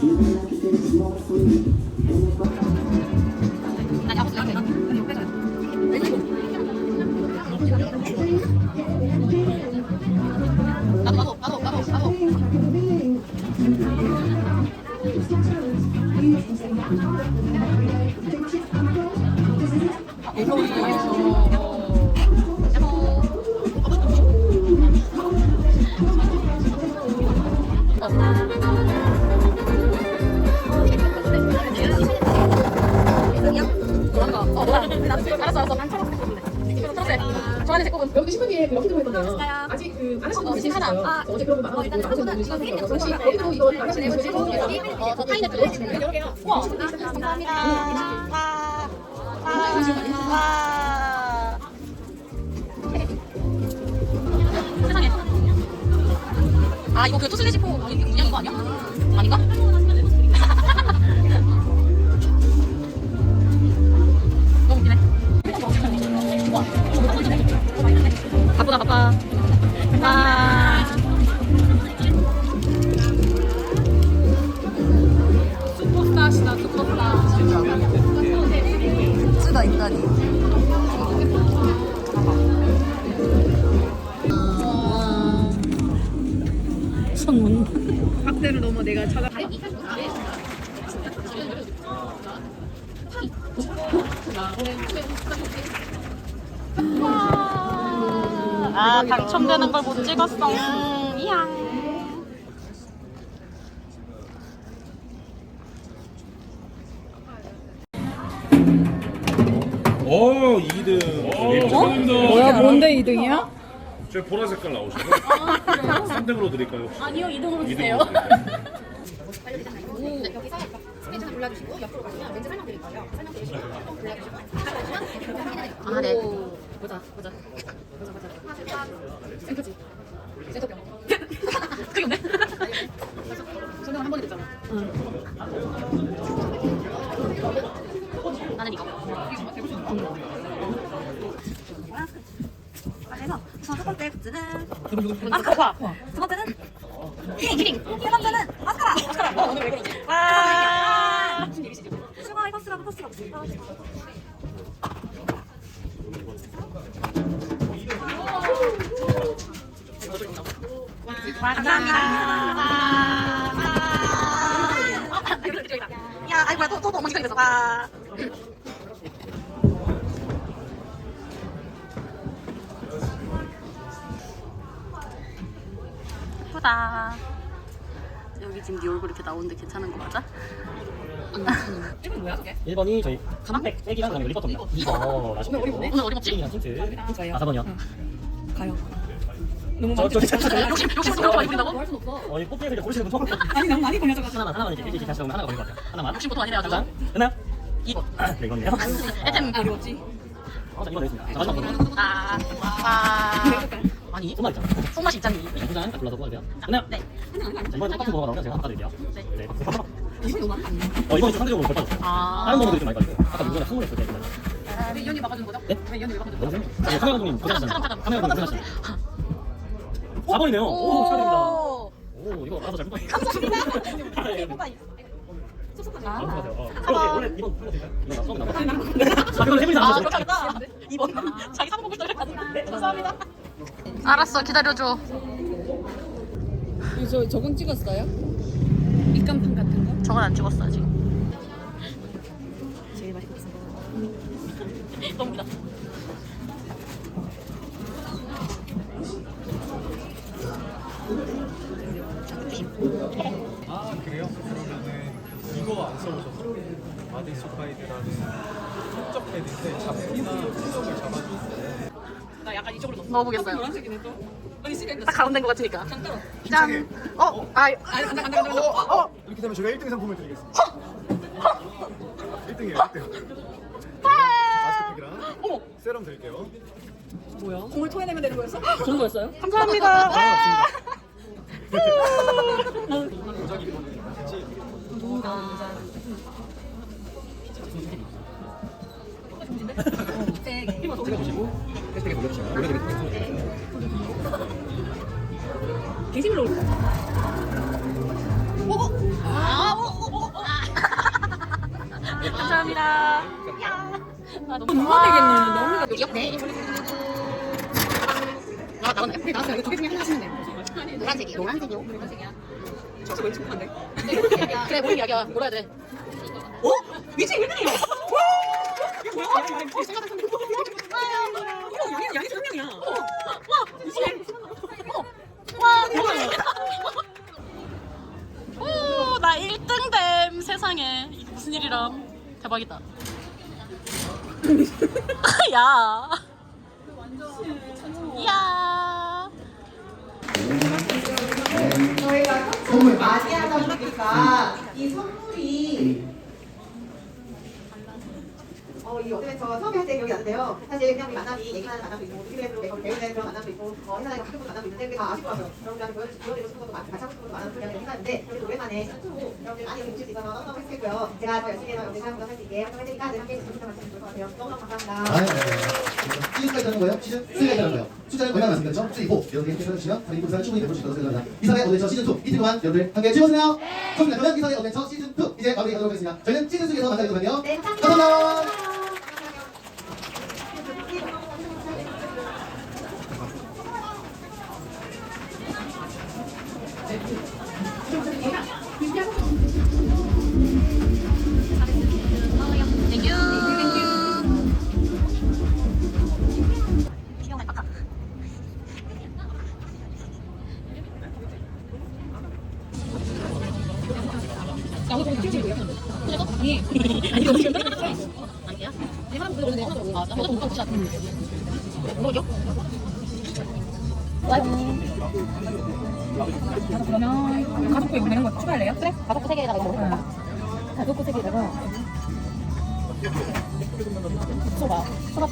나도 나도 나도 나도 나도 알았어 알았어 난 초록색 뽑을래 초록색 좋아하는 색 뽑음 여기 신문기에 그 럭키드로 했던데요. 아직 그안 하신 분 계실 거예요. 어제 그런 거 나머지 분들 시간 좀 없어서 혹시 여기도 이거 안 하시는 분들 계세요? 어저 파인애플 여러 개요 감사합니다 아 이거 그 투슬리시포 그냥 이거 아니야? 아닌가? 학대를 넘어 내가 찾아. 아 당첨되는 걸 못 찍었어 이야 어 2등. 뭐야 뭔데 2등이야? 저 보라 색깔 나오시네. 3등으로 드릴까요? 혹시? 아니요 2등으로 2등으로 드릴까요? 여기서 스케줄 골라주시고 옆으로 가시면 렌즈 설명드릴 거예요. 설명드리시고 또 골라주시고 하나 아네 보자 보자 보자 보자 센터지 센터병 그게 없네 설명 한 번에 됐잖아. 나는 이거 그래서 우선 첫 번째 굿즈는 마스카라 두 번째는 키링 세 번째는 마스카라. 어 오늘 왜 그러지 와 슈가의 퍼스라고 퍼스라고. 감사합니다 야 아이고 또또 너무 시간이 됐어 와 예쁘다 여기 지금 네 얼굴 이렇게 나오는데 괜찮은 거 맞아? 1번이 저희 컴팩 백이랑 그다음에 리버터입니다. 2번 아시죠? 오늘 어림없지? 링이랑 힌트. 아 4번이요. 가요. 너무 저 저기 잠시만요. 욕심 욕심 부터 많이 부린다고? 어, 이 뽑기에서 이제 고르시는 분 처음 아니 너무 많이 보내줘가지고. 하나만 하나만 이제 다시 오면 하나가 걸릴 것 같아요. 하나만. 욕심 보통 아니래가지고 자, 끝나요? 2번 네, 이건데요. 애템 어려웠지? 어, 자, 이번 내겠습니다. 자, 마지막 번. 아, 와 아니 손만 있잖아. 손맛이 있잖니 네, 한잔 딱 골라서 뽑아주세요. 끝나요? 네 자, 이번에 똑같은 번호가 나오면 제가 한번 받아드릴게요. 네. 네. 어, 이번에 좀 상대적으로 덜 받았어요. 아. 다른 번호들이 좀 많이 받았어요. 아까 누구나 선물했을 때. 왜 이현이 막아준 거죠? 네? 왜 이현이 너무 거죠? 세? 네, 카메라 감독님. 카메라 감독님 고생하셨습니다. 4번이네요. 오, 축하드립니다. 오, 이거 알아서 잘 뽑아요. 감사합니다. 아, 감사해요. 어. 어, 원래 이번 뽑아주세요. 이번 나 처음 거. 아, 그건 해보지 아 않았어요. 그렇겠다 2번 자기 사먹고 싶다 그랬거든 감사합니다 알았어 기다려줘 저 저건 찍었어요? 입간판 같은 거? 저건 안 찍었어 아직 제일 거. 너무 기다 아 그래요? 그러면은 이거 안 써보셨어요? 마디소파이드라는 성적 패드인데 잡티나 풍속을 잡아주는 나 약간 이쪽으로 넣어보겠어요. 노란색이네 또. 아니 시간 딱 가운데인 것 같으니까. 짠. 어, 아, 아니 간다 간다 간다. 어, 어. 이렇게 되면 저희가 1등 상품을 드리겠습니다 1등이에요 1등 마스크팩이랑 어머. 세럼 드릴게요 공을 토해내면 되는 거였어? 그런 거였어요? 감사합니다. 와. 게시물로 올. 오, 오. 아, 오, 오, 오. 감사합니다. 야. 아, 너무 누가 되겠네. 너무 귀엽네. 아, 나왔네. 근데 나왔어요. 이거 두개 중에 하나 하시면 돼요. 노란색이. 노란색이요? 노란색이야. 진짜 왜 침묵한데? 그래, 뭔 이야기야. 뭐라 해야 돼? 어? 미치 1등이야! 양이, 양이 한 명이야. 와! 미치! 와, 대박! 오, 나 1등 됨 세상에. 이게 무슨 일이람. 대박이다. 야. 이야. 저희가 선물 많이 하다 보니까 이 선물이 어, 이 어드벤처 처음에 할 때 기억이 나는데요. 사실 그냥 우리 만남이 얘기하는 만남도 있고, TV에서 매번 배우는 그런 만남도 있고, 어, 회사에서 가끔 만남도 있는데, 그게 다 아쉽더라고요. 여러분들한테 보여- 보여드리고 싶은 것도 많고, 같이 하고 싶은 것도 많은 그런 생각인데, 그래도 오랜만에 시즌2 여러분들 많이 보실 수 있어서 너무너무 행복했고요. 제가 더 열심히 해서 여러분들 사용도 할수 있게 활동할 테니까 늘 함께 해주시면 좋을 것 같아요. 너무너무 감사합니다. 아, 네. 시즌까지 하는 거예요? 시즌 3까지 하는 거예요? 숫자는 얼마 말씀드렸죠? 시즌 4. 여러분들 이렇게 해주시면 저희 인사를 충분히 해볼 수 있다고 생각합니다. 이상의 어벤처 시즌 2 이틀 동안 여러분들 함께 즐거우세요. 좋습니다. 그러면 이상의 어벤처 시즌 2 이제 마무리 하도록 하겠습니다. 저희는 시즌 3에서 만나뵙도록 하요 네, 감사합니다. 감사합니다. 아, 나 혼자 못 먹자. 뭐죠? 그러면 가족부 이거 되는 거 추가할래요? 그래. 가족부 세 개에다가 이거 먹을까? 가족부 세 개에다가 소바. 소바.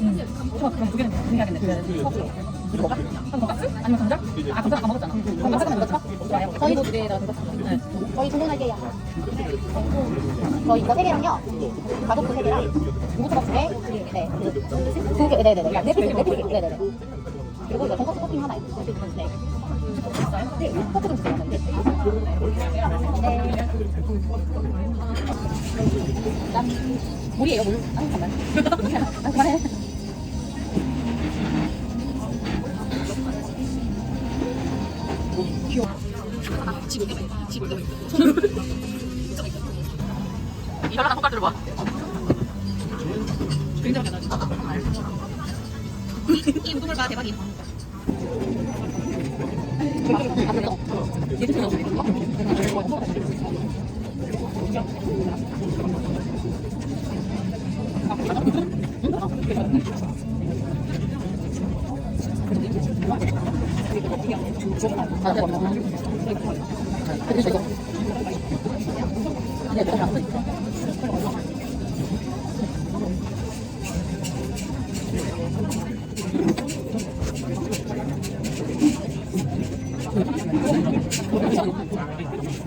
음. 소바 그럼 두 개는 분해야겠네. 그래. 이거 먹을까? 돈까스? 아니면 감자? 아 감자 아까 먹었잖아. 감자? 저희도 두 돈까스. 네. 저희 주문할게요. 저희 이거 세 개랑요. 가족부 세 개랑 무소밥 두 개. 네. 두 개. 네네네. 네 개. 네 개. 네네네. 그리고 이거 돈까스 토핑 하나 있고. 네. 네. 포크 좀 주세요. 네. 네. 난 물이에요 물. 아 잠깐만. 아 그만해. 귀여워. 내 집을 내 이거랑 손가락 들어봐. 굉장히. 이 우동을 봐 대박이. 아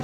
예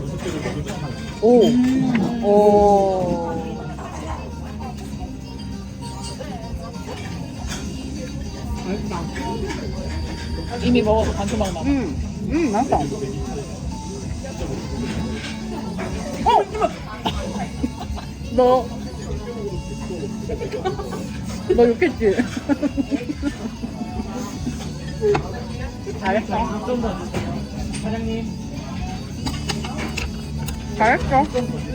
오. 오. 이미 먹어서 반토막 나. 음. 음, 맛있다. 너. 너 욕했지? 잘했어. 좀더 주세요. 사장님. 잘했어.